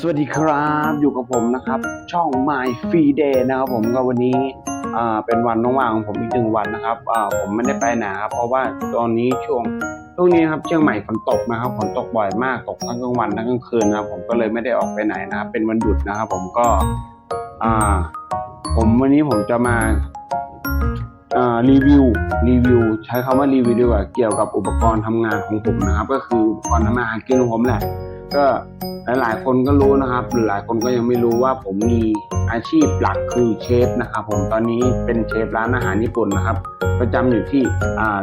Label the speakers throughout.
Speaker 1: สวัสดีครับอยู่กับผมนะครับ ช่อง My Free Day นะครับผมก็วันนี้อ่าเป็นวันว่างๆของผมอีกหนึ่งวันนะครับอ่าผมไม่ได้ไปไหนครับเพราะว่าตอนนี้ช่วงช่วงนี้ครับเชียงใหม่ฝนตกนะครับฝนตกบ่อยมากตกทั้งกลางวันทั้งกลางคืนนะครับผมก็เลยไม่ได้ออกไปไหนนะครับเป็นวันหยุดนะครับ ผมก็อ่าผมวันนี้ผมจะมารีวิวรีวิว ใช้คำว่ารีวิวดีกว่าเกี่ยวกับอุปกรณ์ทำงานของผมนะครับ ก็คืออุปกรณ์ทำงานหากินของผมแหละ ก็หลายๆ คนก็รู้นะครับ หรือหลายคนก็ยังไม่รู้ว่าผมมีอาชีพหลักคือเชฟนะครับ ผมตอนนี้เป็นเชฟร้านอาหารญี่ปุ่นนะครับ ประจำอยู่ที่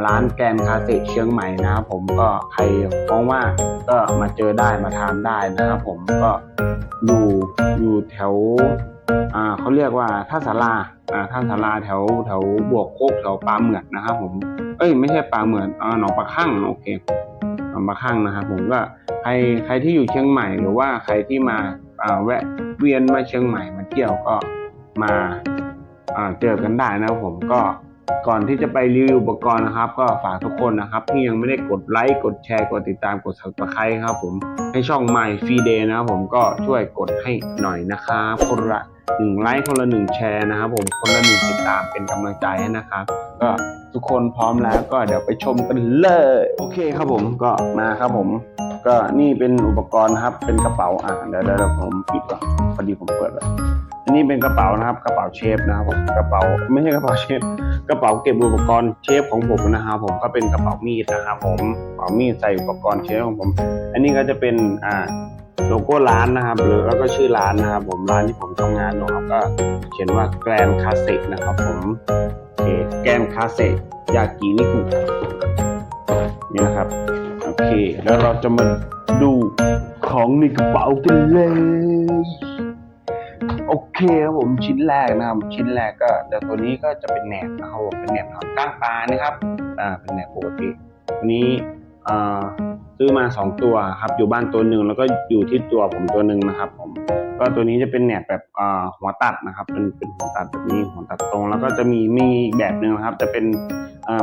Speaker 1: ร้านแกนคาเซเชียงใหม่นะครับ ผมก็ใครฟ้องว่าก็มาเจอได้มาทานได้นะครับ ผมก็อยู่อยู่แถวเขาเรียกว่าท่าสาราท่าสาราแถวแถวบวกโคกแถวปลาเหมือดนะครับ ผมเอ้ยไม่ใช่ปลาเหมือดอ่าหนองปลาข้างโอเค หนองปลาข้างนะครับ ผมก็ใครใครที่อยู่เชียงใหม่ หรือว่าใครที่มาแวะเวียนมาเชียงใหม่มาเที่ยวก็มาอ่าเจอกันได้นะครับผมก็ก่อนที่จะไปรีวิวอุปกรณ์นะครับ ก็ฝากทุกคนนะครับ ที่ยังไม่ได้กดไลค์กดแชร์กดติดตามกด subscribe ครับผมให้ช่อง My Free Day นะครับผมก็ช่วยกดให้หน่อยนะครับคนละ หนึ่งไลค์คนละหนึ่งแชร์นะครับผมคนละหนึ่งติดตามเป็นกำลังใจให้นะครับ ก็ทุกคนพร้อมแล้วก็เดี๋ยวไปชมกันเลย โอเคครับผมก็มาครับผม ก็นี่เป็นอุปกรณ์นะครับ เป็นกระเป๋าอ่าเดี๋ยวเดี๋ยวผมปิดก่อนพอดีผมเปิดแล้วอันนี้เป็นกระเป๋านะครับ กระเป๋าเชฟนะครับผมกระเป๋าไม่ใช่กระเป๋าเชฟกระเป๋าเก็บอุปกรณ์เชฟของผมนะครับผมก็เป็นกระเป๋ามีดนะครับผมกระเป๋ามีดใส่อุปกรณ์เชฟของผม อันนี้ก็จะเป็นอ่า โลโก้ร้านนะครับหรือแล้วก็ชื่อร้านนะครับ ผมร้านที่ผมทำงานอยู่ครับก็เขียนว่าแกรนคาเซนะครับผมโอเคแกรนคาเซยากินิคุนี่นะครับโอเค แล้วเราจะมาดูของในกระเป๋ากันเลยโอเคครับผมชิ้นแรกนะครับ ชิ้นแรกก็แต่ตัวนี้ก็จะเป็นแหนบนะครับผมเป็นแหนบทำก้างปลานะครับอ่าเป็นแหนบปกติตัวนี้ ซื้อมาสองตัวครับ อยู่บ้านตัวหนึ่งแล้วก็อยู่ที่ตัวผมตัวหนึ่งนะครับ ผม ก็ตัวนี้จะเป็นแหนบแบบหัวตัดนะครับ เป็นเป็นหัวตัดแบบนี้หัวตัดตรง แล้วก็จะมีมีแบบหนึ่งนะครับ จะเป็น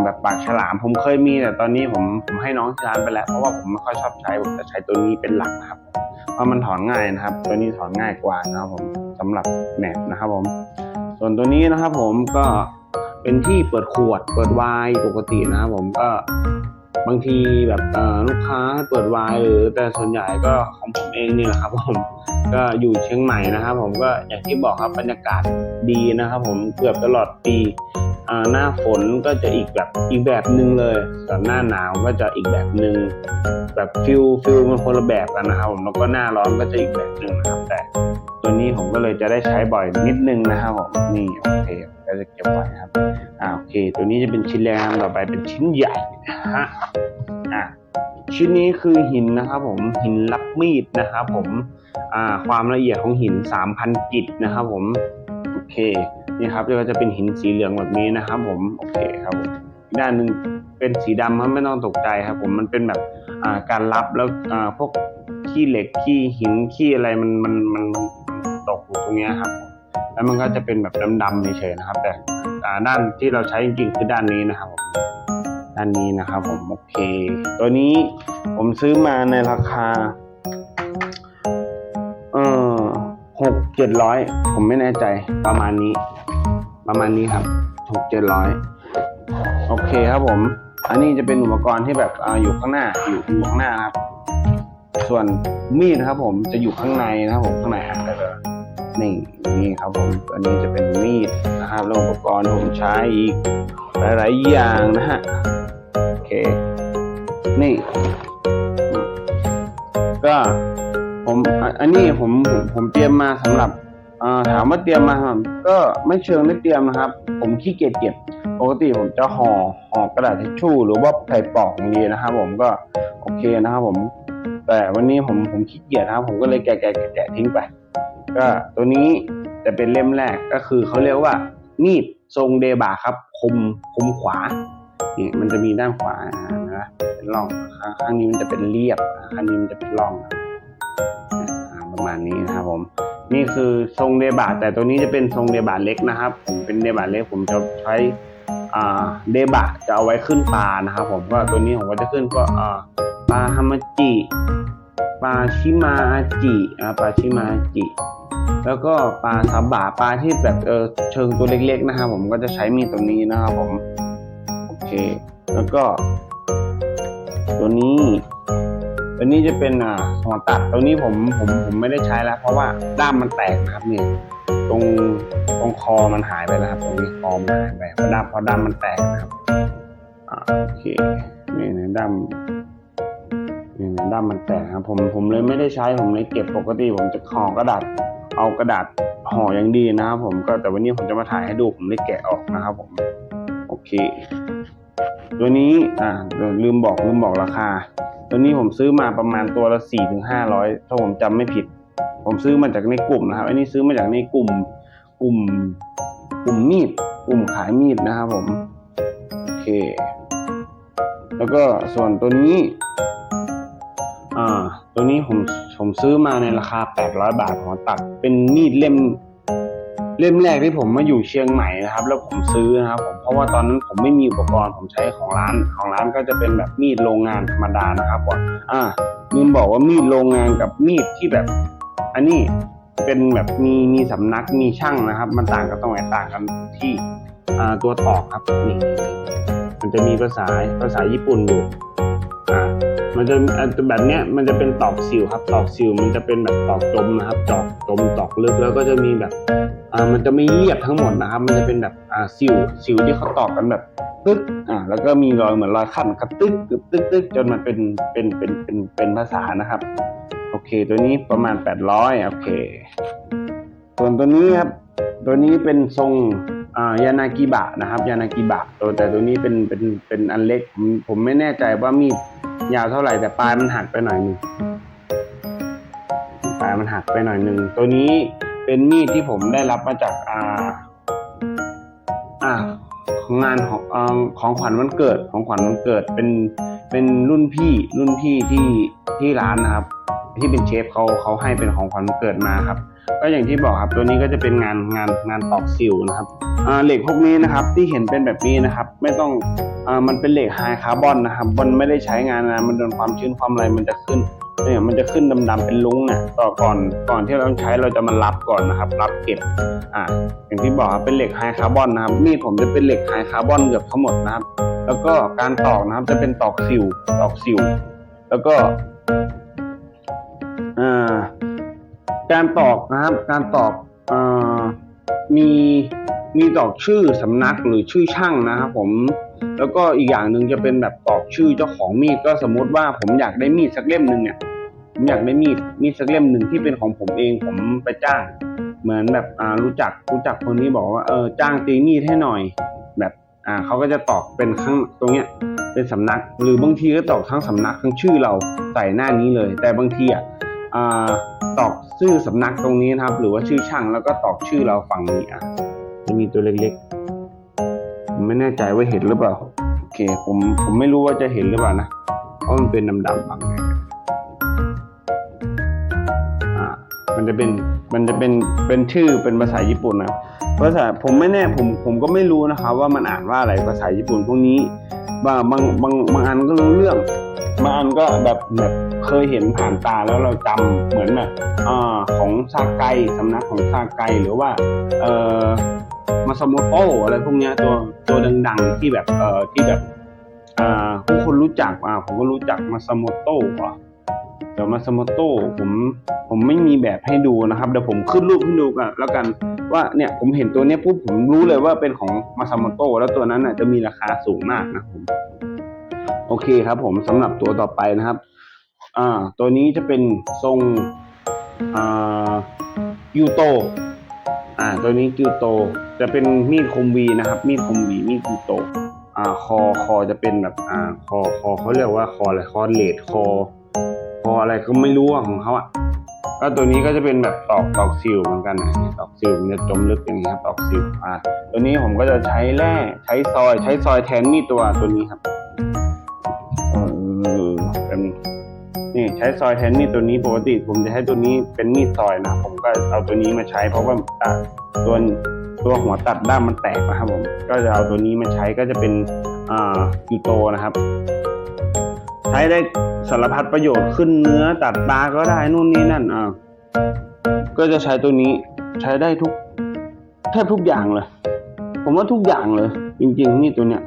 Speaker 1: แบบปากฉลาม ผมเคยมีแต่ตอนนี้ผมผมให้น้องที่ร้านไปแล้วเพราะว่าผมไม่ค่อยชอบใช้ผมจะใช้ตัวนี้เป็นหลักนะครับเพราะมันถอนง่ายนะครับ ตัวนี้ถอนง่ายกว่านะครับ ผมสำหรับแหนบนะครับ ผม ส่วนตัวนี้นะครับ ผมก็เป็นที่เปิดขวดเปิดไวน์ปกตินะครับ ผมก็ บางทีแบบลูกค้าเปิดวายหรือแต่ส่วนใหญ่ก็ของผมเองนี่แหละครับผมก็อยู่เชียงใหม่นะครับ ผมก็อย่างที่บอกครับบรรยากาศดีนะครับ ผมเกือบตลอดปี หน้าฝนก็จะอีกแบบอีกแบบหนึ่งเลยส่วนหน้าหนาวก็จะอีกแบบหนึ่งแบบฟิลฟิลมันคนละแบบกันนะครับผมแล้วก็หน้าร้อนก็จะอีกแบบหนึ่งนะครับ แต่ตัวนี้ผมก็เลยจะได้ใช้บ่อยนิดนึงนะครับผมนี่โอเคก็จะเก็บไว้ครับอ่าโอเค ตัวนี้จะเป็นชิ้นแรกนะครับต่อไปเป็นชิ้นใหญ่นะฮะอ่าชิ้นนี้คือหินนะครับผมหินรับมีดนะครับผมอ่าความละเอียดของหิน 3,000 กิตนะครับผมโอเค นี่ครับก็จะเป็นหินสีเหลืองแบบนี้นะครับ ผมโอเคครับผมด้านหนึ่งเป็นสีดำครับไม่ต้องตกใจครับ ผมมันเป็นแบบการรับแล้วพวกขี้เหล็กขี้หินขี้อะไรมันมันมันตกอยู่ตรงนี้ครับ แล้วมันก็จะเป็นแบบดำๆเฉยๆนะครับ แต่ด้านที่เราใช้จริงๆคือด้านนี้นะครับผมด้านนี้นะครับ ผมโอเค ตัวนี้ผมซื้อมาในราคาเออหกเจ็ดร้อยผมไม่แน่ใจประมาณนี้ ประมาณนี้ครับหกเจ็ดร้อยโอเคครับผม อันนี้จะเป็นอุปกรณ์ที่แบบออยู่ข้างหน้าอยู่อยู่ข้างหน้าครับ ส่วนมีดนะครับ ผมจะอยู่ข้างในนะครับผมข้างในอะก็จะนี่นี่ครับผมตัวนี้จะเป็นมีดนะครับแล้วอุปกรณ์ผมใช้อีกหลายๆอย่างนะฮะโอเค นี่ ก็ผมอันนี้ผมผมผมเตรียมมาสำหรับ อ่าถามว่าเตรียมมาครับก็ไม่เชิงได้เตรียมนะครับ ผมขี้เกียจเก็บ ปกติผมจะห่อห่อกระดาษทิชชู่ หรือว่าใส่ปลอกอย่างดีนะครับ ผมก็โอเคนะครับผม แต่วันนี้ผมผมขี้เกียจนะครับ ผมก็เลยแกะแกะแกะแกะทิ้งไป ก็ตัวนี้จะเป็นเล่มแรกก็คือเขาเรียกว่ามีดทรงเดบะครับ คมคมขวานี่มันจะมีด้านขวานะเป็นร่องข้างนี้มันจะเป็นเรียบข้างนี้มันจะเป็นร่องประมาณนี้นะครับผม นี่คือทรงเดบะแต่ตัวนี้จะเป็นทรงเดบะเล็กนะครับ ผมเป็นเดบะเล็กผมจะใช้เดบะจะเอาไว้ขึ้นปลานะครับ ผมก็ตัวนี้ผมก็จะขึ้นก็ปลาฮามาจิปลาชิมาจิปลาชิมาจิแล้วก็ปลาซาบะปลาที่แบบเออเชิงตัวเล็กๆนะครับผมก็จะใช้มีดตัวนี้นะครับผมโอเค แล้วก็ ตัวนี้ ตัวนี้จะเป็นอ่าหัวตัดตัวนี้ผมผมผมไม่ได้ใช้แล้ว เพราะว่าด้ามมันแตกนะครับเนี่ยตรงตรงคอมันหายไปแล้วครับ ตรงนี้คอมันหายไปเพราะด้ามเพราะด้ามมันแตกนะครับอ่าโอเคนี่นะด้ามนี่นะด้ามมันแตกครับ ผมผมเลยไม่ได้ใช้ผมเลยเก็บปกติ ผมจะห่อกระดาษเอากระดาษห่ออย่างดีนะครับผมก็แต่วันนี้ผมจะมาถ่ายให้ดูผมได้แกะออกนะครับผมโอเค ตัวนี้อ่าลืมบอกลืมบอกราคา ตัวนี้ผมซื้อมาประมาณตัวละสี่ถึงห้าร้อยถ้าผมจำไม่ผิด ผมซื้อมาจากในกลุ่มนะครับ อันนี้ซื้อมาจากในกลุ่มกลุ่มกลุ่มมีดกลุ่มขายมีดนะครับผมโอเค แล้วก็ส่วนตัวนี้อ่าตัวนี้ผมผมซื้อมาในราคาแปดร้อยบาทหัวตัดเป็นมีดเล่ม เล่มแรกที่ผมมาอยู่เชียงใหม่นะครับ แล้วผมซื้อนะครับผมเพราะว่าตอนนั้นผมไม่มีอุปกรณ์ผมใช้ของร้านของร้านก็จะเป็นแบบมีดโรงงานธรรมดานะครับว่าอ่าลืมบอกว่ามีดโรงงานกับมีดที่แบบ อันนี้เป็นแบบมีมีสำนักมีช่างนะครับ มันต่างกันตรงไหนต่างกันที่อ่าตัวตอกครับนี่มันจะมีภาษาภาษาญี่ปุ่นอยู่อ่ามันจะแบบเนี้ยมันจะเป็นตอกสิวครับตอกสิวมันจะเป็นแบบตอกจมนะครับตอกจมตอกลึกแล้วก็จะมีแบบ อ่ามันจะไม่เรียบทั้งหมดนะครับ มันจะเป็นแบบอ่าสิวสิวที่เขาตอกกันแบบตึ๊กอ่าแล้วก็มีรอยเหมือนรอยขันกระตึ๊กตึ๊กตึ๊กตึ๊กจนมันเป็นเป็นเป็นเป็นเป็นภาษานะครับ โอเค ตัวนี้ประมาณแปดร้อยโอเค ส่วนตัวนี้ครับ ตัวนี้เป็นทรงอ่ายานากิบะนะครับ ยานากิบะตัวแต่ตัวนี้เป็นเป็นเป็นอันเล็กผมผมไม่แน่ใจว่ามีดยาวเท่าไหร่แต่ปลายมันหักไปหน่อยนึงปลายมันหักไปหน่อยนึงตัวนี้ เป็นมีดที่ผมได้รับมาจากอ่าอ่าของงานของอของขวัญวันเกิดของขวัญวันเกิดเป็นเป็นรุ่นพี่รุ่นพี่ที่ที่ร้านนะครับ ที่เป็นเชฟเขาเขาให้เป็นของขวัญวันเกิดมาครับ ก็อย่างที่บอกครับตัวนี้ก็จะเป็นงานงานงานตอกซิลนะครับเหล็กพวกนี้นะครับที่เห็นเป็นแบบนี้นะครับ ไม่ต้องอ่ามันเป็นเหล็กไฮคาร์บอนนะครับมันไม่ได้ใช้งานนะมันโดนความชื้นความอะไรมันจะขึ้น เนี่ยมันจะขึ้นดำๆเป็นลุ้งเนี่ยต่อก่อนก่อนที่เราใช้เราจะมารับก่อนนะครับ รับเก็บอ่าอย่างที่บอกครับเป็นเหล็กไฮคาร์บอนนะครับมีดผมจะเป็นเหล็กไฮคาร์บอนเกือบทั้งหมดนะครับ แล้วก็การตอกนะครับจะเป็นตอกสิวตอกสิว แล้วก็อ่าการตอกนะครับ การตอกอ่ามีมีตอกชื่อสำนักหรือชื่อช่างนะครับ ผม แล้วก็อีกอย่างหนึ่งจะเป็นแบบตอกชื่อเจ้าของมีดก็สมมติว่าผมอยากได้มีดสักเล่มหนึ่งเนี่ยผมอยากได้มีดมีดสักเล่มหนึ่งที่เป็นของผมเองผมไปจ้าง เหมือนแบบอ่ารู้จักรู้จักคนนี้บอกว่าเออจ้างตีมีดให้หน่อย แบบอ่าเขาก็จะตอกเป็นข้างตรงเนี้ยเป็นสำนัก หรือบางทีก็ตอกทั้งสำนักทั้งชื่อเราใส่หน้านี้เลย แต่บางทีอะอ่าตอกชื่อสำนักตรงนี้นะครับ หรือว่าชื่อช่างแล้วก็ตอกชื่อเราฝั่งนี้อะจะมีตัวเล็กๆ ผมไม่แน่ใจว่าเห็นหรือเปล่า โอเค ผมผมไม่รู้ว่าจะเห็นหรือเปล่านะ เพราะมันเป็นดำๆบังอ่ามันจะเป็นมันจะเป็นเป็นชื่อเป็นภาษาญี่ปุ่นนะภาษาผมไม่แน่ผมผมก็ไม่รู้นะครับ ว่ามันอ่านว่าอะไรภาษาญี่ปุ่นพวกนี้บางบางบางบางอันก็รู้เรื่องบางอันก็แบบแบบเคยเห็นผ่านตาแล้วเราจำเหมือนแบบอ่าของซาไกสำนักของซาไกหรือว่าเอ่อมาซาโมโตะอะไรพวกเนี้ยตัว ตัวดังๆที่แบบเอ่อที่แบบอ่าผู้คนรู้จักอ่าผมก็รู้จักมาซาโมโตะว่ะเดี๋ยวมาซาโมโตะผมผมไม่มีแบบให้ดูนะครับเดี๋ยวผมขึ้นรูปให้ดูกันแล้วกันว่าเนี่ยผมเห็นตัวเนี้ยปุ๊บผมรู้เลยว่าเป็นของมาซาโมโตะแล้วตัวนั้นน่ะจะมีราคาสูงมากนะผมโอเคครับ ผมสำหรับตัวต่อไปนะครับ อ่า ตัวนี้จะเป็นทรงอ่ายูโต อ่าตัวนี้กิวโตจะเป็นมีดคมวีนะครับ มีดคมวีมีดกิวโตอ่าคอคอจะเป็นแบบอ่าคอคอเขาเรียกว่าคออะไรคอเลดคอ คออะไรก็ไม่รู้อะของเขาอะก็ตัวนี้ก็จะเป็นแบบตอกตอกซิลเหมือนกันนะตอกซิลมันจะจมลึกอย่างนี้ครับตอกซิลอ่าตัวนี้ผมก็จะใช้แร่ใช้ซอย ใช้ซอยแทนมีดตัวตัวนี้ครับเออเป็น นี่ใช้ซอยแทนมีดตัวนี้ปกติผมจะใช้ตัวนี้เป็นมีดซอยนะผมก็เอาตัวนี้มาใช้ เพราะว่าตัวตัวหัวตัดด้ามมันแตกนะครับผมก็จะเอาตัวนี้มาใช้ก็จะเป็นอ่ายูโตนะครับ ใช้ได้สารพัดประโยชน์ขึ้นเนื้อตัดปลาก็ได้นู่นนี่นั่นอ่าก็จะใช้ตัวนี้ใช้ได้ทุกแทบทุกอย่างเลย ผมว่าทุกอย่างเลย จริงๆนี่ตัวเนี้ย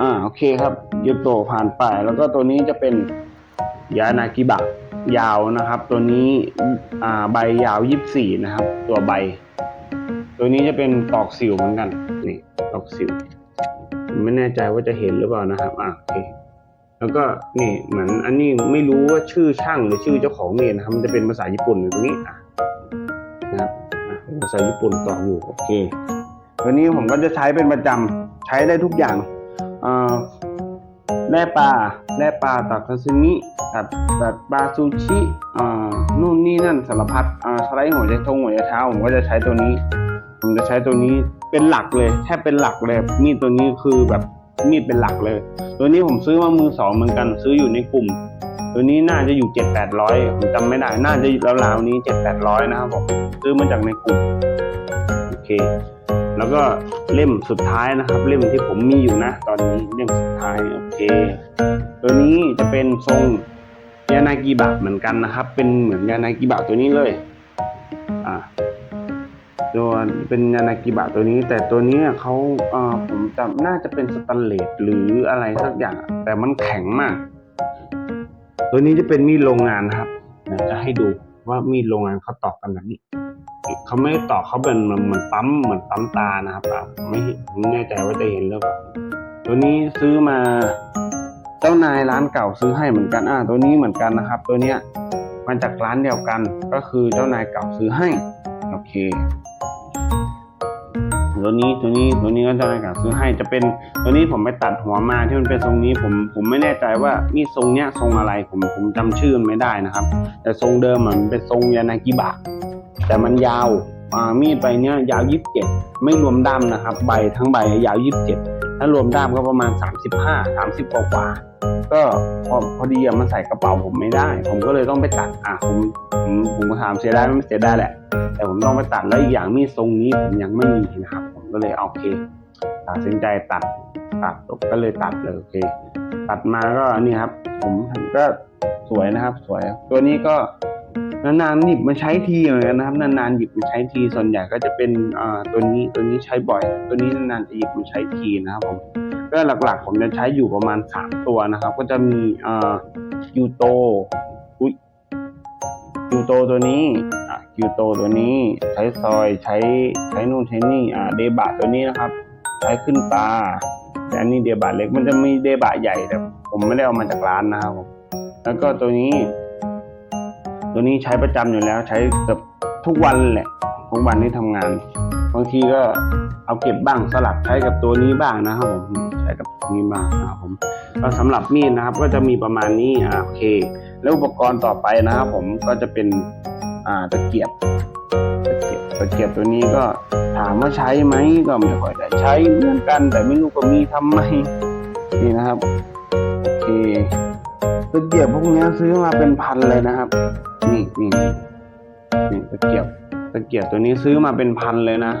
Speaker 1: อ่าโอเคครับยูโตผ่านไปแล้วก็ตัวนี้จะเป็น ยานากิบะยาวนะครับ ตัวนี้ใบยาวยี่สี่นะครับ ตัวใบ ตัวนี้จะเป็นตอกสิวเหมือนกันนี่ตอกสิว ไม่แน่ใจว่าจะเห็นหรือเปล่านะครับอ่าโอเคแล้วก็นี่เหมือนอันนี้ไม่รู้ว่าชื่อช่างหรือชื่อเจ้าของเนี่ยนะครับมันจะเป็นภาษาญี่ปุ่นอยู่ตรงนี้อะนะครับภาษาญี่ปุ่นต่ออยู่โอเค ตัวนี้ผมก็จะใช้เป็นประจำใช้ได้ทุกอย่างอ่า แร่ปลาแร่ปลาตัดซาซิมิตัดตัดปลาซูชิอ่านู่นนี่นั่นสารพัดอ่าสไลด์หัวใจทงหัวใจเท้าผมก็จะใช้ตัวนี้ ผมจะใช้ตัวนี้เป็นหลักเลยแทบเป็นหลักเลยมีดตัวนี้คือแบบมีดเป็นหลักเลย ตัวนี้ผมซื้อมามือสองเหมือนกันซื้ออยู่ในกลุ่ม ตัวนี้น่าจะอยู่เจ็ดแปดร้อยผมจำไม่ได้น่าจะราวๆนี้เจ็ดแปดร้อยนะครับผมซื้อมาจากในกลุ่มโอเค แล้วก็เล่มสุดท้ายนะครับ เล่มที่ผมมีอยู่นะ ตอนนี้เล่มสุดท้ายโอเค ตัวนี้จะเป็นทรงยานากิบะเหมือนกันนะครับ เป็นเหมือนยานากิบะตัวนี้เลยอ่าตัวเป็นยานากิบะตัวนี้ แต่ตัวนี้เขาเอ่อผมจำน่าจะเป็นสแตนเลสหรืออะไรสักอย่าง แต่มันแข็งมาก ตัวนี้จะเป็นมีดโรงงานนะครับจะให้ดูว่ามีดโรงงานเขาตอกกันแบบนี้ เขาไม่ได้ตอกเขาเป็นเหมือนเหมือนปั๊มเหมือนปั๊มตานะครับไม่ผมไม่แน่ใจว่าจะเห็นหรือเปล่าตัวนี้ซื้อมาเจ้านายร้านเก่าซื้อให้เหมือนกันอ่าตัวนี้เหมือนกันนะครับ ตัวเนี้ยมาจากร้านเดียวกันก็คือเจ้านายเก่าซื้อให้โอเคตัวนี้ตัวนี้ตัวนี้ก็เจ้านายเก่าซื้อให้จะเป็นตัวนี้ผมไปตัดหัวมาที่มันเป็นทรงนี้ผมผมไม่แน่ใจว่ามีดทรงเนี้ยทรงอะไรผมผมจำชื่อมันไม่ได้นะครับ แต่ทรงเดิมมันเป็นทรงยานากิบะ แต่มันยาวมีดใบเนี้ยยาวยี่สิบเจ็ดไม่รวมด้ามนะครับ ใบทั้งใบยาวยี่สิบเจ็ดถ้ารวมด้ามก็ประมาณสามสิบห้าสามสิบกว่าก็พอพอดีอะมันใส่กระเป๋าผมไม่ได้ ผมก็เลยต้องไปตัดอะผมผมผมถามเสียไหมไม่เสียไดายแหละ แต่ผมต้องไปตัดแล้วอีกอย่างมีดทรงนี้ผมยังไม่มีนะครับ ผมก็เลยโอเคตัดสินใจตัดตัดก็เลยตัดเลยโอเค ตัดมาก็นี่ครับ ผมก็สวยนะครับ สวยตัวนี้ก็ นานๆหยิบมาใช้ทีเหมือนกันนะครับนานๆหยิบมาใช้ทีส่วนใหญ่ก็จะเป็นตัวนี้ตัวนี้ใช้บ่อย ตัวนี้นานๆจะหยิบมาใช้ทีนะครับผมก็หลักๆ ผมจะใช้อยู่ประมาณสามตัวนะครับ ก็จะมีอ่ายูโตอุ้ยยูโตตัวนี้อะยูโตตัวนี้ใช้ซอยใช้ใช้นู่นใช้นี่เดบะตัวนี้นะครับ ใช้ขึ้นปลาแต่อันนี้เดบะเล็กมันจะมีเดบะใหญ่แต่ผมไม่ได้เอามาจากร้านนะครับผมแล้วก็ตัวนี้ ตัวนี้ใช้ประจำอยู่แล้วใช้เกือบทุกวันแหละทุกวันที่ทำงานบางทีก็เอาเก็บบ้างสลับใช้กับตัวนี้บ้างนะครับผมใช้กับตัวนี้บ้างนะครับผมก็สำหรับมีดนะครับก็จะมีประมาณนี้อ่าโอเค แล้วอุปกรณ์ต่อไปนะครับผมก็จะเป็นอ่าตะเกียบตะเกียบตะเกียบตัวนี้ก็ถามว่าใช้ไหมก็ไม่ค่อยได้ใช้เหมือนกัน แต่ไม่รู้ก็มีทำไมนี่นะครับโอเค ตะเกียบพวกนี้ซื้อมาเป็นพันเลยนะครับ นี่นี่นี่ตะเกียบตะเกียบตัวนี้ซื้อมาเป็นพันเลยนะ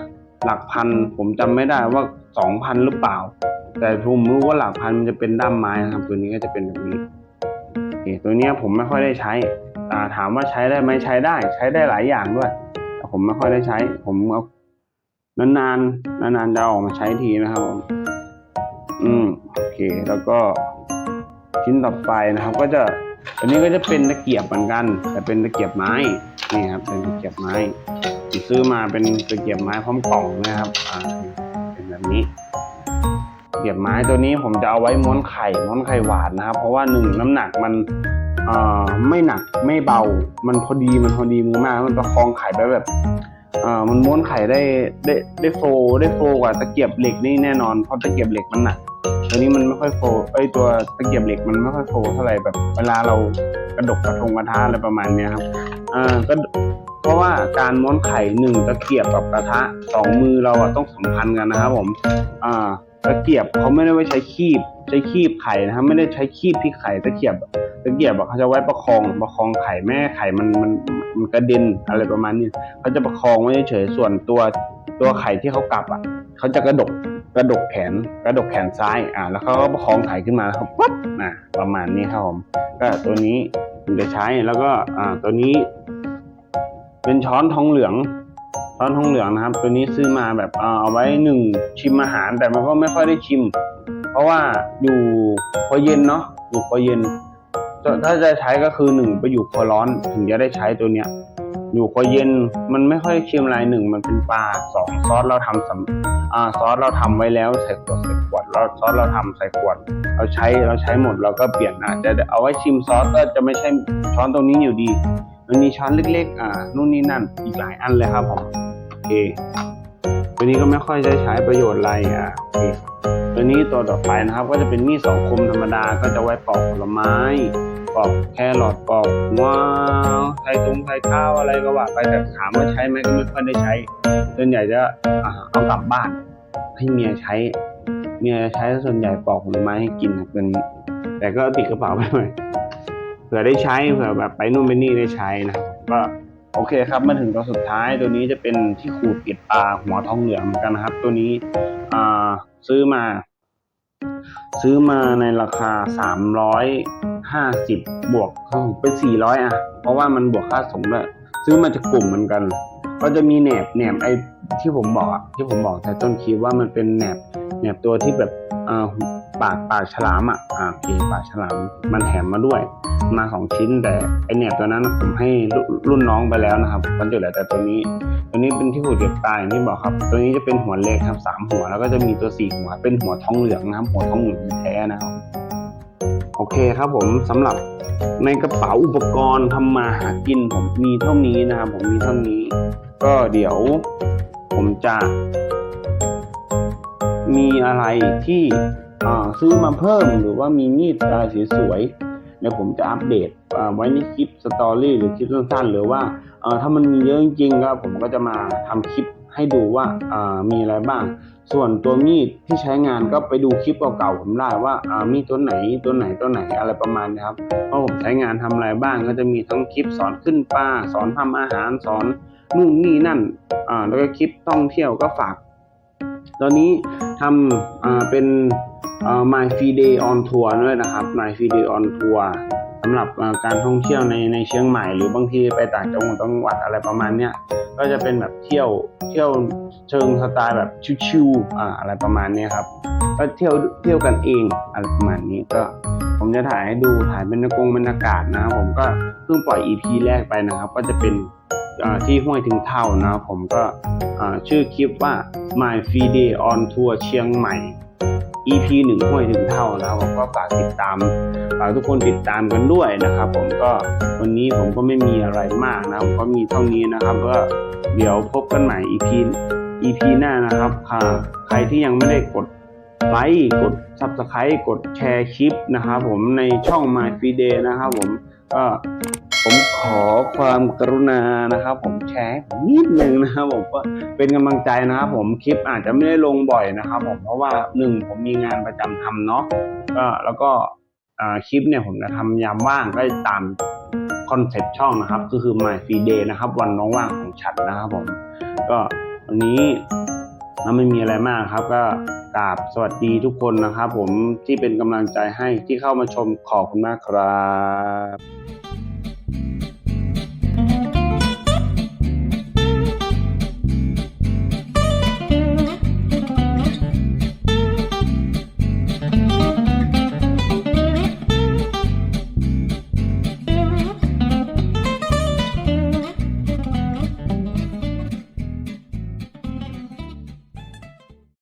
Speaker 1: หลักพันผมจำไม่ได้ว่าสองพันหรือเปล่า แต่ผมรู้ว่าหลักพันมันจะเป็นด้ามไม้นะครับ ตัวนี้ก็จะเป็นแบบนี้ตัวนี้ผมไม่ค่อยได้ใช้ถามว่าใช้ได้ไหมใช้ได้ ใช้ได้หลายอย่างด้วย แต่ผมไม่ค่อยได้ใช้ ผมเอานานๆนานๆจะออกมาใช้ทีนะครับ อืมโอเคแล้วก็ ชิ้นต่อไปนะครับ ก็จะอันนี้ก็จะเป็นตะเกียบเหมือนกัน แต่เป็นตะเกียบไม้นี่ครับเป็นตะเกียบไม้ซื้อมาเป็นตะเกียบไม้พร้อมกล่องนะครับอ่าเป็นแบบนี้ตะเกียบไม้ตัวนี้ผมจะเอาไว้ม้วนไข่ม้วนไข่หวานนะครับ เพราะว่าหนึ่งน้ำหนักมันไม่หนักไม่เบา มันพอดีมันพอดีมือมาก มันประคองไข่ได้แบบมันม้วนไข่ได้ได้ได้โฟลได้โฟลกว่าตะเกียบเหล็กนี่แน่นอนเพราะตะเกียบเหล็กมันหนัก ตัวนี้มันไม่ค่อยโฟไอยตัวตะเกียบเหล็กมันไม่ค่อยโฟเท่าไหร่แบบ เวลาเรากระดกกระทงกระทะอะไรประมาณเนี้ยครับอ่าก็เพราะว่าการม้วนไข่หนึ่งตะเกียบกับกระทะสองมือเราอะต้องสัมพันธ์กันนะครับผมอ่าตะเกียบเขาไม่ได้ไว้ใช้คีบใช้คีบไข่นะครับไม่ได้ใช้คีบที่ไข่ตะเกียบตะเกียบเขาจะไว้ประคองประคองไข่แม่ไข่มันมันมันกระเด็นอะไรประมาณนี้เขาจะประคองไว้เฉยส่วนตัวตัวไข่ที่เขากลับอะเขาจะกระดก กระดกแขนกระดกแขนซ้ายอ่าแล้วเขาก็ประคองไถขึ้นมาครับปั๊บอ่าประมาณนี้ครับผมก็ตัวนี้ผมจะใช้แล้วก็อ่าตัวนี้ เป็นช้อนทองเหลืองช้อนทองเหลืองนะครับ ตัวนี้ซื้อมาแบบเอาเอาไว้หนึ่งชิมอาหารแต่มันก็ไม่ค่อยได้ชิม เพราะว่าอยู่ครัวเย็นเนาะอยู่ครัวเย็นถ้าถ้าจะใช้ก็คือหนึ่งไปอยู่ครัวร้อนถึงจะได้ใช้ตัวเนี้ย อยู่ครัวเย็นมันไม่ค่อยชิมอะไรหนึ่งมันเป็นปลาสองซอสเราทำสำอ่าซอสเราทำไว้แล้วใส่ขวดใส่ขวดแล้วซอสเราทำใส่ขวด เราใช้เราใช้หมดเราก็เปลี่ยนอาจจะเอาไว้ชิมซอสก็จะไม่ใช่ช้อนตรงนี้อยู่ดีมันมีช้อนเล็ก ๆ อ่านู่นนี่นั่นอีกหลายอันเลยครับผมโอเคตัวนี้ก็ไม่ค่อยได้ใช้ประโยชน์อะไรอ่าโอเคตัวนี้ตัวต่อไปนะครับ ก็จะเป็นมีดสองคมธรรมดาก็จะไว้ปอกผลไม้ ปอกแครอทปอกว้าวไข่ตรงไข่ข้าวอะไรก็ว่าไปแต่ถามว่าใช้ไหมก็ไม่ค่อยได้ใช้ส่วนใหญ่จะเอากลับบ้านให้เมียใช้ เมียใช้ส่วนใหญ่ปอกผลไม้ให้กินนะเป็นแต่ก็ติดกระเป๋าไปหน่อยเผื่อได้ใช้เผื่อแบบไปนู่นไปนี่ได้ใช้นะก็โอเคครับมาถึงตัวสุดท้ายตัวนี้จะเป็นที่ขูดเกล็ดปลาหัวทองเหลืองเหมือนกันนะครับ ตัวนี้อ่าซื้อมา ซื้อมาในราคาสามร้อย ห้าสิบบวกเป็นสี่ร้อยอะ เพราะว่ามันบวกค่าส่งด้วยซื้อมาจากกลุ่มเหมือนกัน ก็จะมีแหนบแหนบไอที่ผมบอกที่ผมบอกแต่ต้นคลิปว่ามันเป็นแหนบแหนบตัวที่แบบอ่าปากปากฉลามอะอ่าโอเคปากฉลามมันแถมมาด้วย มาสองชิ้นแต่ไอแหนบตัวนั้นผมให้รุ่นน้องไปแล้วนะครับมันจะเหลือแต่ตัวนี้ ตัวนี้เป็นที่หูเก็บตายอย่างที่บอกครับ ตัวนี้จะเป็นหัวเล็กครับสามหัวแล้วก็จะมีตัวสี่หัวเป็นหัวทองเหลืองนะครับหัวทองเหลืองแท้นะครับ โอเคครับผมสำหรับในกระเป๋าอุปกรณ์ทำมาหากินผมมีเท่านี้นะครับผมมีเท่านี้ ก็เดี๋ยวผมจะ มีอะไรที่ซื้อมาเพิ่มหรือว่ามีมีดอะไรสวยๆเดี๋ยวผมจะอัปเดตไว้ในคลิปสตอรี่หรือคลิปสั้นๆ หรือว่าถ้ามันมีเยอะจริงๆก็ผมก็จะมาทำคลิปให้ดูว่ามีอะไรบ้าง ส่วนตัวมีดที่ใช้งานก็ไปดูคลิปเก่าๆผมได้ว่าอ่ามีดตัวไหนตัวไหนตัวไหนอะไรประมาณนี้ครับว่าผมใช้งานทำอะไรบ้างก็จะมีทั้งคลิปสอนขึ้นปลาสอนทำอาหารสอนนู่นนี่นั่นอ่าแล้วก็คลิปท่องเที่ยวก็ฝาก ตอนนี้ทำอ่าเป็นอ่า My Free Day on Tour ด้วยนะครับ My Free Day on Tour สำหรับอ่าการท่องเที่ยวในในเชียงใหม่ หรือบางทีไปต่างจังหวัดจังหวัดอะไรประมาณเนี้ยก็จะเป็นแบบเที่ยวเที่ยว เชิงสไตล์แบบชิวๆอ่าอะไรประมาณนี้ครับก็เที่ยวเที่ยวกันเองอะไรประมาณนี้ก็ ผมจะถ่ายให้ดูถ่ายเป็นกงบรรยากาศนะครับผมก็เพิ่งปล่อย EP แรกไปนะครับ ก็จะเป็นที่ห้วยถึงเท่านะผมก็ชื่อคลิปว่า My Free Day on Tour เชียงใหม่ EP หนึ่งห้วยถึงเท่านะครับผมก็ฝากติดตามฝากทุกคนติดตามกันด้วยนะครับผมก็วันนี้ผมก็ไม่มีอะไรมากนะผมก็มีเท่านี้นะครับก็เดี๋ยวพบกันใหม่ EP EP หน้านะครับค่ะใครที่ยังไม่ได้กดไลค์กด Subscribe กดแชร์คลิปนะครับผมในช่อง My Free Day นะครับผมก็ผมขอความกรุณานะครับ ผมแชร์ผมนิดนึงนะครับผมก็เป็นกำลังใจนะครับผมคลิปอาจจะไม่ได้ลงบ่อยนะครับ ผมเพราะว่าหนึ่งผมมีงานประจำทำเนาะก็แล้วก็คลิปเนี่ยผมจะทำยามว่างก็ตามคอนเซ็ปต์ช่องนะครับ ก็คือ My Free Day นะครับ วันน้องว่างของฉันนะครับผมก็ วันนี้เราไม่มีอะไรมากครับ ก็กราบสวัสดีทุกคนนะครับ ผมที่เป็นกำลังใจให้ที่เข้ามาชมขอบคุณมากครับ